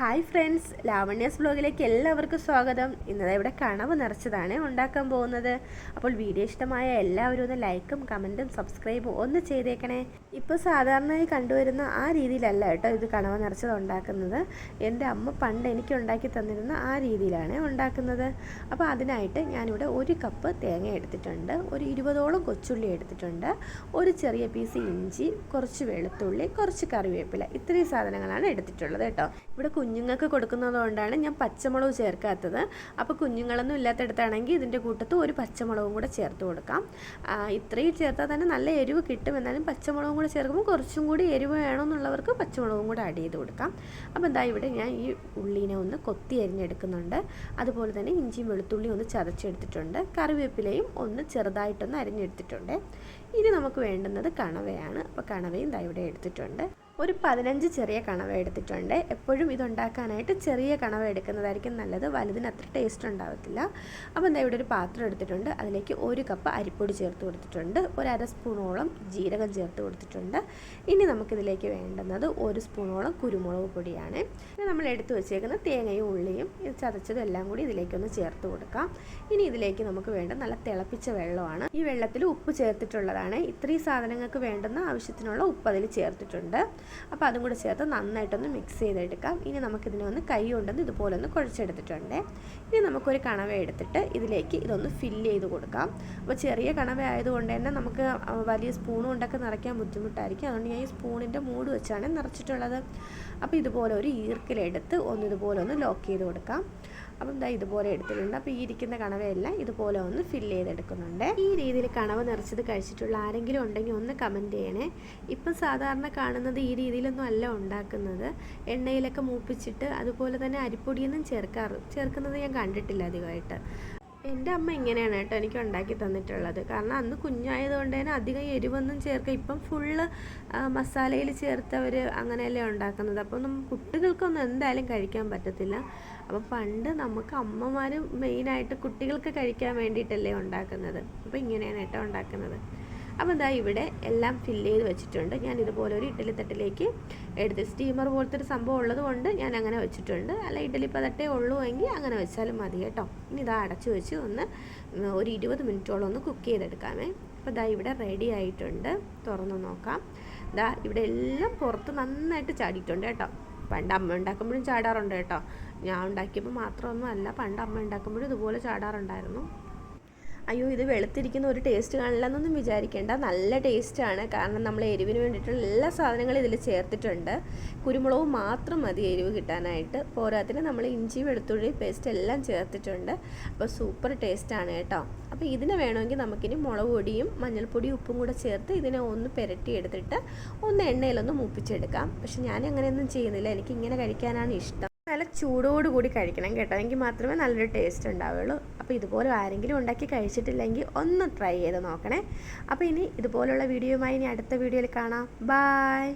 Hi friends ലാവണ്യസ് ബ്ലോഗിലേക്ക് എല്ലാവർക്കും സ്വാഗതം. ഇന്നത്തെ ഇവിടെ കണവ് നിറച്ചതാണ് ഉണ്ടാക്കാൻ പോകുന്നത്. അപ്പോൾ വീഡിയോ ഇഷ്ടമായ എല്ലാവരും ഒന്ന് ലൈക്കും കമന്റും സബ്സ്ക്രൈബും ഒന്ന് ചെയ്തേക്കണേ. ഇപ്പോൾ സാധാരണയായി കണ്ടുവരുന്ന ആ രീതിയിലല്ല കേട്ടോ ഇത് കണവ് നിറച്ചത് ഉണ്ടാക്കുന്നത്. എന്റെ അമ്മ പണ്ട് എനിക്ക് ഉണ്ടാക്കി തന്നിരുന്ന ആ രീതിയിലാണ് ഉണ്ടാക്കുന്നത്. അപ്പോൾ അതിനായിട്ട് ഞാനിവിടെ ഒരു കപ്പ് തേങ്ങ എടുത്തിട്ടുണ്ട്. ഒരു ഇരുപതോളം കൊച്ചുള്ളി എടുത്തിട്ടുണ്ട്. ഒരു ചെറിയ പീസ് ഇഞ്ചി കുറച്ച് വെളുത്തുള്ളി കുറച്ച് കറിവേപ്പില. ഇത്രയും സാധനങ്ങളാണ് എടുത്തിട്ടുള്ളത് കേട്ടോ. ഇവിടെ കുഞ്ഞുങ്ങൾക്ക് കൊടുക്കുന്നത് കൊണ്ടാണ് ഞാൻ പച്ചമുളക് ചേർക്കാത്തത്. അപ്പോൾ കുഞ്ഞുങ്ങളൊന്നും ഇല്ലാത്തടത്താണെങ്കിൽ ഇതിന്റെ കൂട്ടത്ത് ഒരു പച്ചമുളകും കൂടെ ചേർത്ത് കൊടുക്കാം. ഇത്രയും ചേർത്താൽ തന്നെ നല്ല എരിവ് കിട്ടും. എന്നാലും പച്ചമുളകും കൂടെ ചേർക്കുമ്പോൾ കുറച്ചും കൂടി എരിവ് വേണമെന്നുള്ളവർക്ക് പച്ചമുളകും കൂടെ ആഡ് ചെയ്ത് കൊടുക്കാം. അപ്പോൾ എന്താ ഇവിടെ ഞാൻ ഈ ഉള്ളീനെ ഒന്ന് കൊത്തി അരിഞ്ഞെടുക്കുന്നുണ്ട്. അതുപോലെ തന്നെ ഇഞ്ചിയും വെളുത്തുള്ളിയും ഒന്ന് ചതച്ചെടുത്തിട്ടുണ്ട്. കറിവേപ്പിലയും ഒന്ന് ചെറുതായിട്ടൊന്ന് അരിഞ്ഞെടുത്തിട്ടുണ്ട്. ഇനി നമുക്ക് വേണ്ടുന്നത് കണവയാണ്. അപ്പോൾ കണവയും ദാ ഇവിടെ എടുത്തിട്ടുണ്ട്. ഒരു പതിനഞ്ച് ചെറിയ കണവ എടുത്തിട്ടുണ്ട്. എപ്പോഴും ഇതുണ്ടാക്കാനായിട്ട് ചെറിയ കണവ എടുക്കുന്നതായിരിക്കും നല്ലത്. വലുതിന് അത്ര ടേസ്റ്റ് ഉണ്ടാവത്തില്ല. അപ്പോൾ എന്താ ഇവിടെ ഒരു പാത്രം എടുത്തിട്ടുണ്ട്. അതിലേക്ക് ഒരു കപ്പ് അരിപ്പൊടി ചേർത്ത് കൊടുത്തിട്ടുണ്ട്. ഒരു അര സ്പൂണോളം ജീരകം ചേർത്ത് കൊടുത്തിട്ടുണ്ട്. ഇനി നമുക്കിതിലേക്ക് വേണ്ടുന്നത് ഒരു സ്പൂണോളം കുരുമുളക് പൊടിയാണ്. നമ്മൾ എടുത്തു വെച്ചേക്കുന്ന തേങ്ങയും ഉള്ളിയും ഇത് ചതച്ചതും എല്ലാം കൂടി ഇതിലേക്കൊന്ന് ചേർത്ത് കൊടുക്കാം. ഇനി ഇതിലേക്ക് നമുക്ക് വേണ്ട നല്ല തിളപ്പിച്ച വെള്ളമാണ്. ഈ വെള്ളത്തിൽ ഉപ്പ് ചേർത്തിട്ടുള്ളതാണ്. ഇത്രയും സാധനങ്ങൾക്ക് വേണ്ടുന്ന ആവശ്യത്തിനുള്ള ഉപ്പ് അതിൽ ചേർത്തിട്ടുണ്ട്. അപ്പോൾ അതും കൂടെ ചേർത്ത് നന്നായിട്ടൊന്ന് മിക്സ് ചെയ്തെടുക്കാം. ഇനി നമുക്കിതിനെ ഒന്ന് കൈ കൊണ്ടൊന്ന് ഇതുപോലെ ഒന്ന് കുഴച്ചെടുത്തിട്ടുണ്ട്. ഇനി നമുക്കൊരു കണവ എടുത്തിട്ട് ഇതിലേക്ക് ഇതൊന്ന് ഫില്ല് ചെയ്ത് കൊടുക്കാം. അപ്പോൾ ചെറിയ കണവ ആയതുകൊണ്ട് തന്നെ നമുക്ക് വലിയ സ്പൂൺ കൊണ്ടൊക്കെ നിറയ്ക്കാൻ ബുദ്ധിമുട്ടായിരിക്കും. അതുകൊണ്ട് ഞാൻ ഈ സ്പൂണിന്റെ മൂട് വെച്ചാണ് നിറച്ചിട്ടുള്ളത്. അപ്പോൾ ഇതുപോലെ ഒരു ഈർക്കിലെടുത്ത് ഒന്ന് ഇതുപോലെ ഒന്ന് ലോക്ക് ചെയ്ത് കൊടുക്കാം. അപ്പം ദാ ഇതുപോലെ എടുത്തിട്ടുണ്ട്. അപ്പോൾ ഈ ഇരിക്കുന്ന കണവയെല്ലാം ഇതുപോലെ ഒന്ന് ഫില്ല് ചെയ്തെടുക്കുന്നുണ്ട്. ഈ രീതിയിൽ കണവ നിറച്ചത് കഴിച്ചിട്ടുള്ള ആരെങ്കിലും ഉണ്ടെങ്കിൽ ഒന്ന് കമന്റ് ചെയ്യണേ. ഇപ്പം സാധാരണ കാണുന്നത് ഈ രീതിയിലൊന്നും അല്ല ഉണ്ടാക്കുന്നത്. എണ്ണയിലൊക്കെ മൂപ്പിച്ചിട്ട് അതുപോലെ തന്നെ അരിപ്പൊടിയൊന്നും ചേർക്കാറ് ചേർക്കുന്നത് ഞാൻ കണ്ടിട്ടില്ല അധികമായിട്ട്. എന്റെ അമ്മ ഇങ്ങനെയാണ് കേട്ടോ എനിക്ക് ഉണ്ടാക്കി തന്നിട്ടുള്ളത്. കാരണം അന്ന് കുഞ്ഞായതുകൊണ്ട് തന്നെ അധികം എരിവൊന്നും ചേർക്കുക ഇപ്പം ഫുള്ള് മസാലയിൽ ചേർത്തവർ അങ്ങനെയല്ലേ ഉണ്ടാക്കുന്നത്. അപ്പം നമുക്ക് കുട്ടികൾക്കൊന്നും എന്തായാലും കഴിക്കാൻ പറ്റത്തില്ല. അപ്പം പണ്ട് നമുക്ക് അമ്മമാർ മെയിനായിട്ട് കുട്ടികൾക്ക് കഴിക്കാൻ വേണ്ടിയിട്ടല്ലേ ഉണ്ടാക്കുന്നത്. അപ്പോൾ ഇങ്ങനെയാണ് കേട്ടോ ഉണ്ടാക്കുന്നത്. അപ്പോൾ എന്താ ഇവിടെ എല്ലാം ഫില്ല് ചെയ്ത് വെച്ചിട്ടുണ്ട്. ഞാൻ ഇതുപോലെ ഒരു ഇഡ്ഡലി തട്ടിലേക്ക് എടുത്ത് സ്റ്റീമർ പോലത്തെ ഒരു സംഭവം ഉള്ളത് കൊണ്ട് ഞാൻ അങ്ങനെ വെച്ചിട്ടുണ്ട്. അല്ല ഇഡ്ഡലി പതട്ടേ ഉള്ളൂ എങ്കിൽ അങ്ങനെ വെച്ചാലും മതി കേട്ടോ. ഇനി ഇതാ അടച്ച് വെച്ച് ഒന്ന് ഒരു ഇരുപത് മിനിറ്റോളം ഒന്ന് കുക്ക് ചെയ്തെടുക്കാമേ. അപ്പോൾ ഇതാ ഇവിടെ റെഡി ആയിട്ടുണ്ട്. തുറന്ന് നോക്കാം. ഇതാ ഇവിടെ എല്ലാം പുറത്ത് നന്നായിട്ട് ചാടിയിട്ടുണ്ട് കേട്ടോ. പണ്ട് അമ്മ ഉണ്ടാക്കുമ്പോഴും ചാടാറുണ്ട് കേട്ടോ. ഞാൻ ഉണ്ടാക്കിയപ്പോൾ മാത്രമൊന്നും അല്ല പണ്ട് അമ്മ ഉണ്ടാക്കുമ്പോഴും ഇതുപോലെ ചാടാറുണ്ടായിരുന്നു. അയ്യോ ഇത് വെളുത്തിരിക്കുന്ന ഒരു ടേസ്റ്റ് കാണില്ല എന്നൊന്നും വിചാരിക്കേണ്ട. നല്ല ടേസ്റ്റാണ് കാരണം നമ്മൾ എരിവിന് വേണ്ടിയിട്ടുള്ള എല്ലാ സാധനങ്ങളും ഇതിൽ ചേർത്തിട്ടുണ്ട്. കുരുമുളക് മാത്രം മതി എരിവ് കിട്ടാനായിട്ട്. പോരാത്തിന് നമ്മൾ ഇഞ്ചി വെളുത്തുള്ളി പേസ്റ്റ് എല്ലാം ചേർത്തിട്ടുണ്ട്. അപ്പോൾ സൂപ്പർ ടേസ്റ്റാണ് കേട്ടോ. അപ്പോൾ ഇതിനെ വേണമെങ്കിൽ നമുക്കിനി മുളക് പൊടിയും മഞ്ഞൾപ്പൊടിയും ഉപ്പും കൂടെ ചേർത്ത് ഇതിനെ ഒന്ന് പുരട്ടി എടുത്തിട്ട് ഒന്ന് എണ്ണയിലൊന്ന് മൂപ്പിച്ചെടുക്കാം. പക്ഷെ ഞാൻ അങ്ങനെയൊന്നും ചെയ്യുന്നില്ല. എനിക്ക് ഇങ്ങനെ കഴിക്കാനാണ് ഇഷ്ടം. നല്ല ചൂടോടുകൂടി കഴിക്കണം കേട്ടോ. എങ്കിൽ മാത്രമേ നല്ലൊരു ടേസ്റ്റ് ഉണ്ടാവുള്ളൂ അപ്പോൾ ഇതുപോലെ ആരെങ്കിലും ഉണ്ടാക്കി കഴിച്ചിട്ടില്ലെങ്കിൽ ഒന്ന് ട്രൈ ചെയ്ത് നോക്കണേ. അപ്പോൾ ഇനി ഇതുപോലുള്ള വീഡിയോയുമായി ഇനി അടുത്ത വീഡിയോയിൽ കാണാം. ബായ്